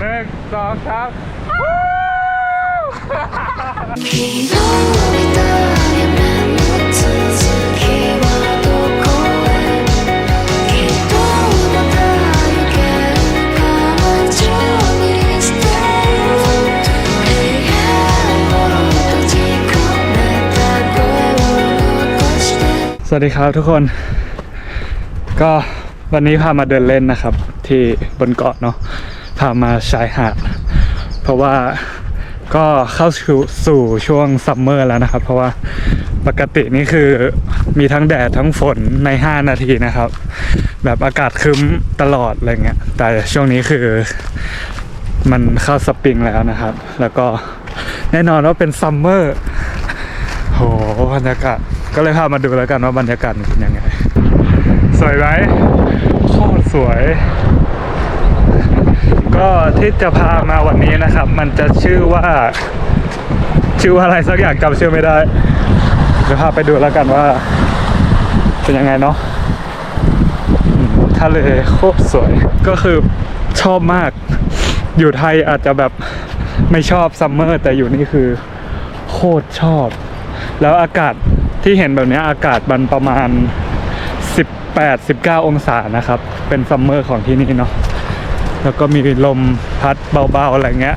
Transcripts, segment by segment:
หนึ่งสองสามสวัสดีครับทุกคน ก็ วันนี้พามาเดินเล่นนะครับ ที่บนเกาะเนาะพามาชายหาด เพราะว่าก็เข้าสู่ช่วงซัมเมอร์แล้วนะครับ เพราะว่าปกตินี่คือมีทั้งแดดทั้งฝนใน 5 นาทีนะครับ แบบอากาศคึ้มตลอดอะไรเงี้ยแต่ช่วงนี้คือมันเข้าสปริงแล้วนะครับ แล้วก็แน่นอนว่าเป็นซัมเมอร์โหบรรยากาศก็เลยพามาดูแล้วกันว่าบรรยากาศเป็นยังไง สวยไหม สวย ก็ที่จะพามาวันนี้นะครับ มันจะชื่อว่า ชื่อว่าอะไรสักอย่างจำชื่อไม่ได้เดี๋ยวพาไปดูแล้วกันว่า เป็นยังไงเนาะทะเลโคตรสวยก็คือชอบมาก อยู่ไทยอาจจะแบบไม่ชอบซัมเมอร์แต่อยู่นี่คือ โคตรชอบ แล้วอากาศที่เห็นแบบนี้อากาศมันประมาณ 8-19 องศานะครับ เป็นซัมเมอร์ของที่นี่เนาะแล้วก็มีลมพัดเบาๆ อะไรเงี้ย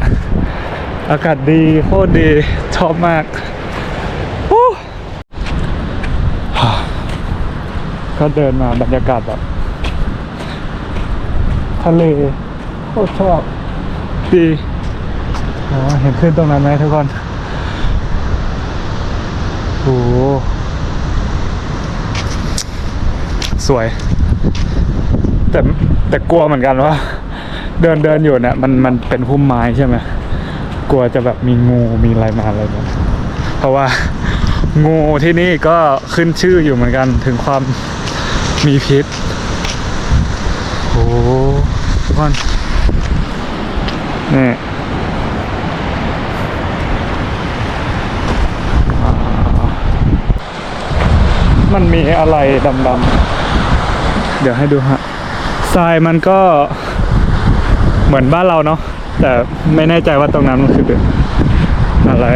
อากาศดีโคตรดี ชอบมากฮู้ฮ่าก็เดินมาบรรยากาศแบบ ทะเลโคตรชอบ ดีอ๋อเห็นขึ้นตรงนั้นไหมทุกคนโอ้โห สวย แต่แต่กลัวเหมือนกันว่า เดินเดินอยู่เนี่ยมันมันเป็นพุ่มไม้ใช่ไหมกลัวจะแบบมีงูมีอะไรมาอะไรแบบเพราะว่างูที่นี่ก็ขึ้นชื่ออยู่เหมือนกันถึงความมีพิษโอ้ทุกคนนี่มันมีอะไรดำๆ เดี๋ยวให้ดูฮะทรายมันก็เหมือนบ้านเราเนาะแต่ไม่แน่ใจว่าตรงนั้นมันคืออะไร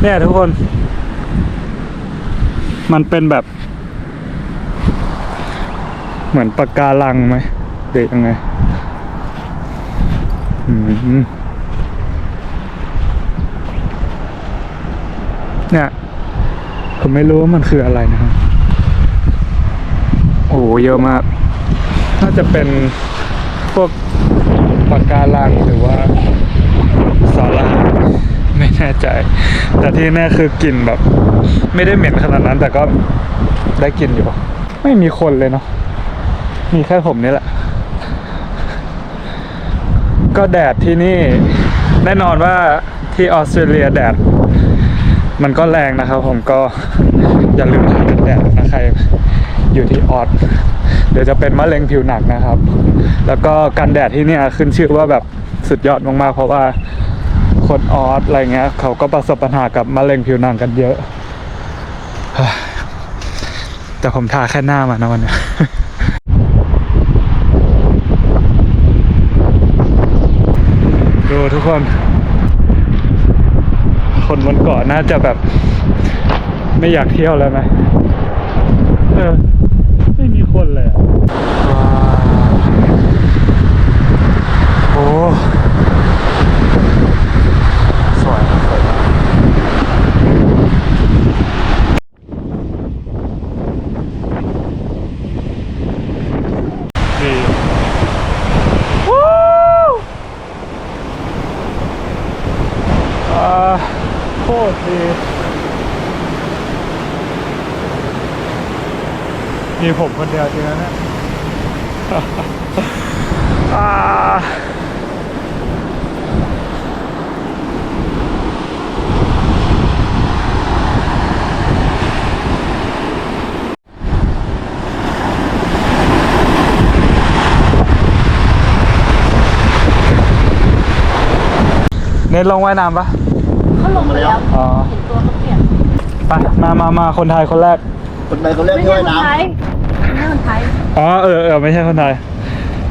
เนี่ยทุกคน มันเป็นแบบ เหมือนปะการังไหมหรือยังไง อืม เนี่ย ผมไม่รู้ว่ามันคืออะไรนะครับ โอ้โหเยอะมาก น่าจะเป็นพวกปากการังหรือว่าสาลาไม่แน่ใจ แต่ที่แน่คือกลิ่นแบบ ไม่ได้เหม็นขนาดนั้น แต่ก็ได้กลิ่นอยู่ ไม่มีคนเลยเนาะมีแค่ผมนี่แหละ ก็แดดที่นี่ แน่นอนว่าที่ออสเตรเลียแดด มันก็แรงนะครับ ผมก็อย่าลืมทากันแดดนะใครอยู่ที่ออสเดี๋ยวจะเป็นมะเร็งผิวหนักนะครับ แล้วก็กันแดดที่นี่ขึ้นชื่อว่าแบบสุดยอดมากๆเพราะว่าคนออสอะไรเงี้ยเขาก็ประสบปัญหากับมะเร็งผิวหนังกันเยอะ แต่ผมทาแค่หน้ามานะวันนี้ดูทุกคน คนบนเกาะน่าจะแบบ ไม่อยากเที่ยวแล้วไหมเออ ไม่มีคนเลยอะว้าวโอ้สวยสวยมากดีวู้ อ่าโคตรดีมี ผมคนเดียวจริงนะเนี่ยอ่าเน้นลงว่ายน้ำปะเขาลงมาแล้วอ๋อเห็นตัวเขาเปลี่ยนไปมามามาคนไทยคนแรกคนไทยเขาเรียกไม่ที่ใช่ว่ายคนน้ไทยไม่ใช่ คนไทย อ๋อเออเออไม่ใช่คนไทย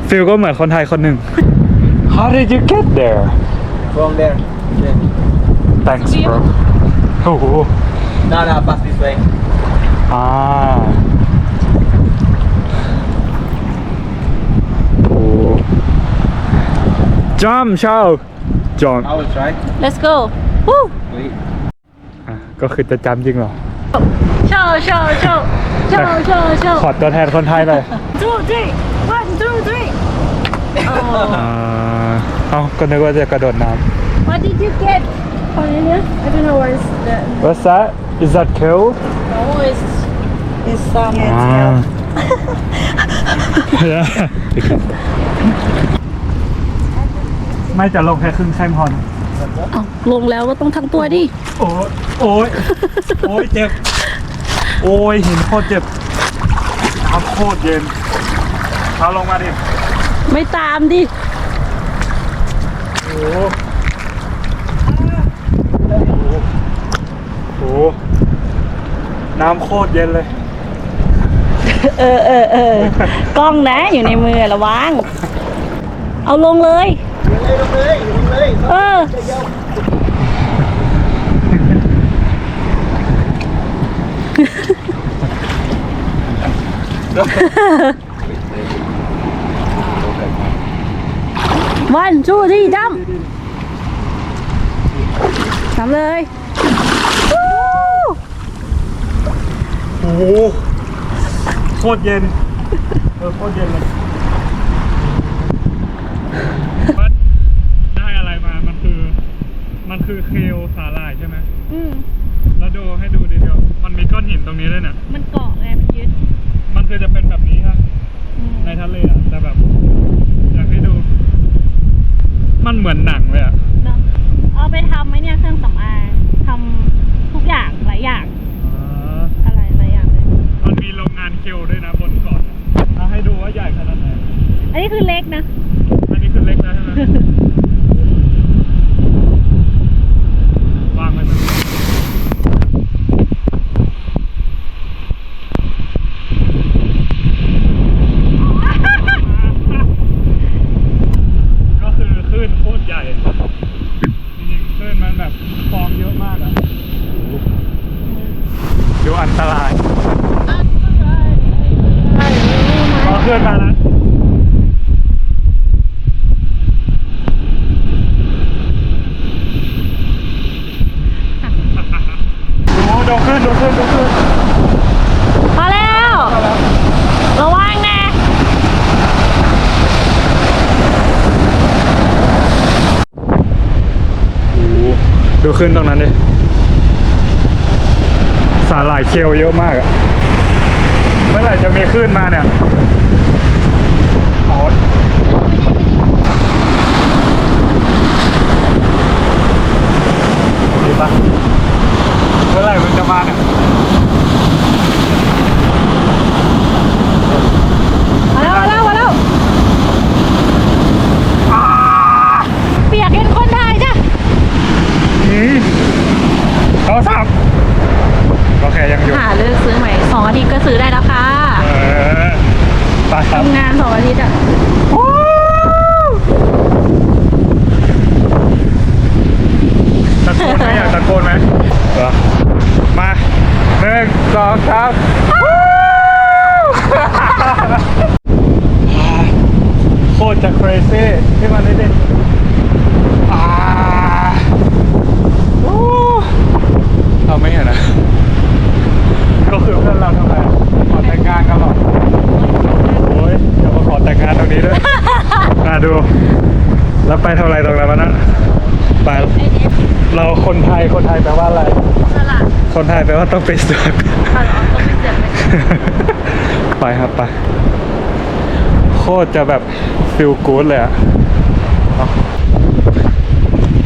ฟิลก็เหมือนคนไทยคนหนึ่ง How did you get there ำ from there Thanks bro โอ้โห no no pass this way อ่าโอ้จอมชาวจอม I will try Let's go วู้ wait อะก็คือจะจำจริงเหรอ โชว์โชว์โชว์ โชว์โชว์โชว์ขอตัวแทนคนไทยเลย two three one two three โอ้อ่าเอาก็นึกว่าจะกระโดดน้ What did you get Cornelius I don't know where's the ำ What's that Is that kill no it's it's some อ่าไม่จะลงแค่ครึ่งแข้งพอนะอ้าวลงแล้วก็ต้องทั้งตัวดิ โอ้ยโอ้ยโอ้ยเจ็บ โอ้ยหินโคตรเจ็บน้ำโคตรเย็นเอาลงมาดิ ไม่ตามดิ โอ้โหโอ้โหน้ำโคตรเย็นเลย เออเออเออกล้องนะอยู่ในมือระวัง เอาลงเลยลงเลยลงเลยเออ วันชูที่ดำทำเลยโอ้โหโคตรเย็นเออโคตรเย็นเลยได้อะไรมา มันคือ มันคือเคลสาหร่ายใช่ไหมอืมแล้วดูให้ดูดีเดียว มันมีก้อนหินตรงนี้ด้วยเนี่ยมันเกาะไงมันยึดมัน คือจะเป็นแบบนี้ครับอืมในทะเลอะแต่แบบ อยากให้ดู มันเหมือนหนังเลยอะเนอะเอาไปทำไหมเนี่ยเครื่องสำอางทำทุกอย่างหลายอย่างอะไรหลายอย่างเลยมันมีโรงงานเคลด้วยนะบนเกาะถ้าให้ดูว่าใหญ่ขนาดไหนอันนี้คือเล็กนะ อันนี้คือเล็กแล้วใช่ไหมวางไว้ตรงนี้ก็คือคลื่นโคตรใหญ่ จริงๆคลื่นมันแบบฟองเยอะมากอะดูอันตรายพอคลื่นมาแล้ว ดูดูขึ้นดูขึ้นดูขึ้น พอแล้ว ระวังนะ โอ้โหดู ขึ้นตรงนั้นดิสาหร่ายเคลเยอะมากอะเมื่อไหร่จะมีขึ้นมาเนี่ยโอ๊ยดีปะเมื่อไหร่มันจะมาเนี่ย มาแล้วมาแล้วมาแล้วเปียกเป็นคนไทยจ้ะ อืมโทรศัพท์โอเคยังอยู่ หาเลือกซื้อใหม่สองอาทิตย์ก็ซื้อได้แล้วค่ะ เออไปครับ ทำงานสองอาทิตย์อะ ตะโกนไหมอยากตะโกนไหมเหรอมาห นึ่งสองสามโคตรจะ crazy ที่มันได้ดิอ่าโอ้เอาไม่เห็นนะ ก็คือเพื่อนเราทำไมขอแต่งงานกันหรอโอ้ยเดี๋ยวมาขอแต่งงานตรงนี้ด้วย มาดู แล้วไปทำอะไรตรงนั้นวะนะไป เรา คนไทยคนไทยแปลว่าอะไร สลัดคนไทยแปลว่าต้องไปสวดเอาเอาต้องไปเจ็บไหมไปครับไปโคตรจะแบบฟิลกู๊ดเลยอะเนาะ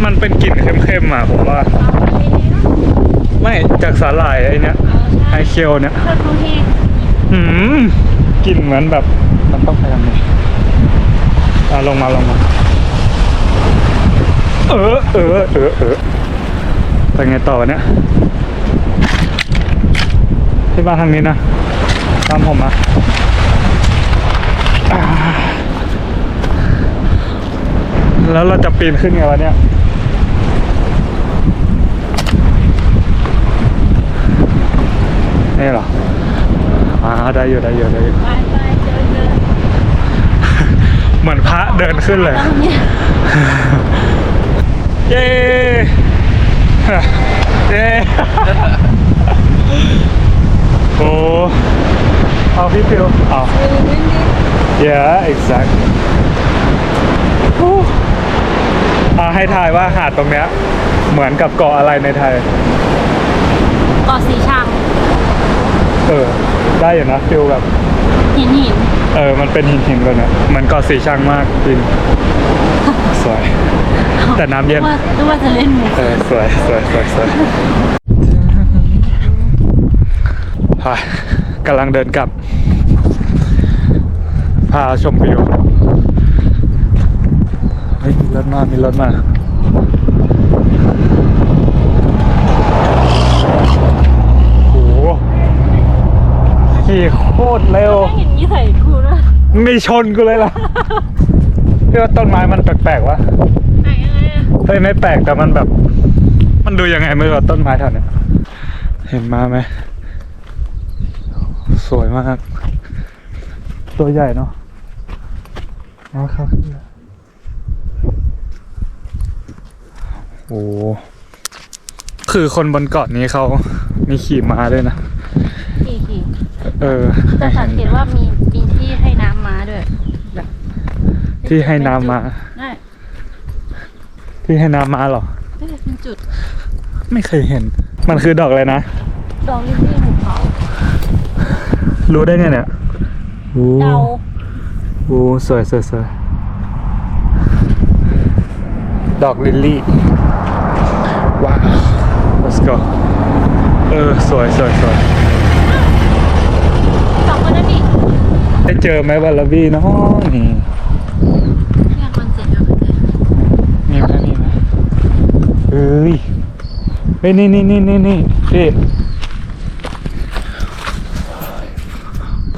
มันเป็นกลิ่นเข้มๆอะผมว่า เอาอันนี้นะ ไม่จากสาหร่ายไอ้เนี้ยเออใช่ไอเคียวเนี่ยเครื่องเขาแห้งหืมกลิ่นเหมือนแบบ มันต้องไปทางนี้อะลงมาลงมา เออเออเออเออ ไปไงต่อวะเนี่ยที่มาทางนี้นะ ตามผมมาอ่าแล้วเราจะปีนขึ้นไงวะเนี่ยนี่เหรออ่าได้อยู่ได้อยู่ได้อยู่ไปไปเดินเดินเหมือนพระเดินขึ้นเลยตรงเนี้ยเย้ เย้ โอ้เอาพี่ฟิวเอา yeah exact โอ้อ่าให้ทายว่าหาดตรงเนี้ยเหมือนกับเกาะอะไรในไทย เกาะสีชังเออ ได้อยู่นะฟิลแบบ หินหินเออ มันเป็นหินหินๆเลยเนี่ยเหมือนเกาะสีชังมากจริงสวย แต่น้ำเย็น ว่านึกว่าจะเล่นมุกเออสวยสวยสวยสวย ไปกำลังเดินกลับ พาชมวิวเฮ้ยมีรถมา มีรถมาโหขี่โคตรเร็ว ไม่เห็นยี่ใส่กูนะไม่ชนกูเลยล่ะพี่ว่าต้นไม้มันแปลกๆวะไหนยังไงอะเฮ้ยไม่แปลกแต่มันแบบ มันดูยังไงไม่รู้อะต้นไม้แถวเนี้ยเห็นมาไหม สวยมาก ตัวใหญ่เนาะมาครับโอ้คือคนบนเกาะนี้เขามีขี่ม้าด้วยนะกี่กี่เออจะสังเกตว่ามีมีที่ให้น้ำม้าด้วยแบบที่ให้น้ำม้าได้ที่ให้น้ำม้าเหรอเอ้ยเป็นจุด ไม่เคยเห็น มันคือดอกอะไรนะ ดอกลิลลี่หุบเขา รู้ได้ไงเนี่ยโอ้เดาโอ้สวยสวยสวยดอกลิลลี่ ว้าว let's go เออ สวยสวยสวยสองคนนั้นนี่ได้เจอไหมวาลาบี้เนาะนี่เนี่ยคอนเซ็ปต์ก็คือมีไหมมีไหมเอ้ยเฮ้ยนี่นี่นี่นี่นี่พี่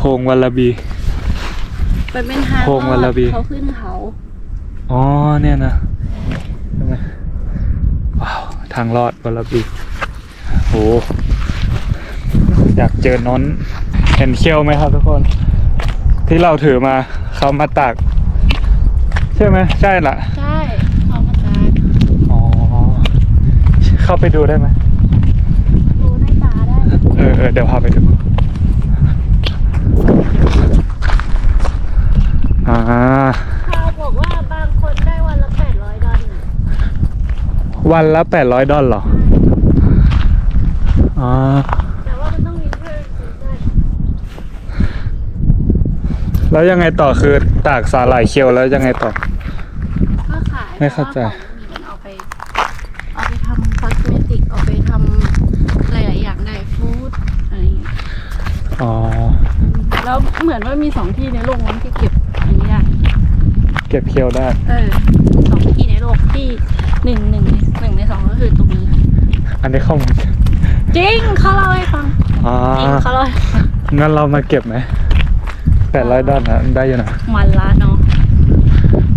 พรงวาลาบี มันเป็นทางโพรงวาลาบี เขาขึ้นเขาอ๋อเนี่ยนะใช่ไหมว้าว ทางลอดวาลาบีโหอยากเจอนอนเห็นเคียวไหมครับทุกคน ที่เราถือมาเขามาตาก ใช่ไหมใช่ละใช่เอามาตากอ๋อ เข้าไปดูได้ไหมดูได้ตาได้ เออเออเดี๋ยวพาไปดู อ่าเขาบอกว่าบางคนได้วันละแปดร้อยดอลลาร์วันละแปดร้อยดอลเหรออ๋อแต่ว่ามันต้องมีเพิ่มซีซั่นแล้วยังไงต่อคือตากสาหร่ายเคียวแล้วยังไงต่อ ก็ขายไม่เข้าใจพระว่ของมีมันเอาไปเอาไปทำคอสเมติกเอาไปทำหลายๆอย่างได้ฟู้ดอะไรอย่างเงี้ยอ๋อ แล้วเหมือนว่ามีสองที่ในโลกนั้นที่เก็บอันนี้ได้ เก็บเคียวได้ เออสองที่ในโลกที่หนึ่งหนึ่งหนึ่งในสองก็คือตรงนี้ อันนี้ข้อมูลจริงเขาเล่าให้ฟังอ๋อจริงเขาเล่าให้ฟังงั้นเรามาเก็บไหมแปดร้อยดอลนะได้อยู่นะวันละเนาะ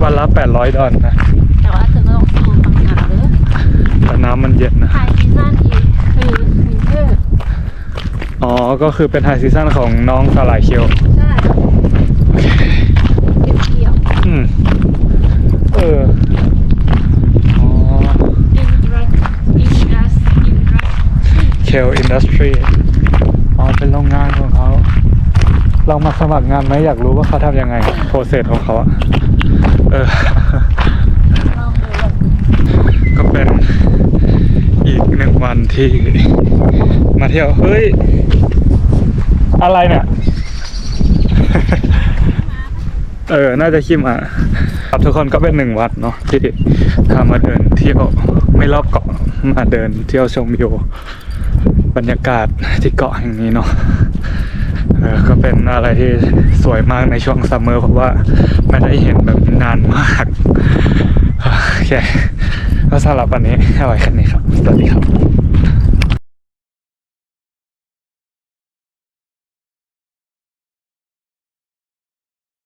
วันละแปดร้อยดอลนะ แต่ว่าเธอก็ต้องสู้ฟังหนาวเลยแต่น้ำมันเย็นนะไฮซีซั่นอีคือวินเทอร์อ๋อ ก็คือเป็นไฮซีซั่นของน้องสาหร่ายเคียว ใช่เก็บเกี่ยว อืม เออ อ๋อ อินดัสอินดัสอินดัส เคลอินดัสทรีอ๋อเป็นโรงงานของเขาลองมาสมัครงานไหมอยากรู้ว่าเขาทำยังไงโปรเซสของเขาอะเออลองดูแบบก็เป็นอีกหนึ่งวันที่ มาเที่ยว เฮ้ย อะไรเนี่ย เออ น่าจะขี้หมาครับทุกคนก็เป็นหนึ่งวันเนาะที่พามาเดินเที่ยวไม่รอบเกาะมาเดินเที่ยวชมวิว บรรยากาศที่เกาะแห่งนี้เนาะก็เป็นอะไรที่สวยมากในช่วงซัมเมอร์เพราะว่าไม่ได้เห็นแบบนานมากโอเคก็สำหรับวันนี้เอาไว้แค่นี้ครับ สวัสดีครับ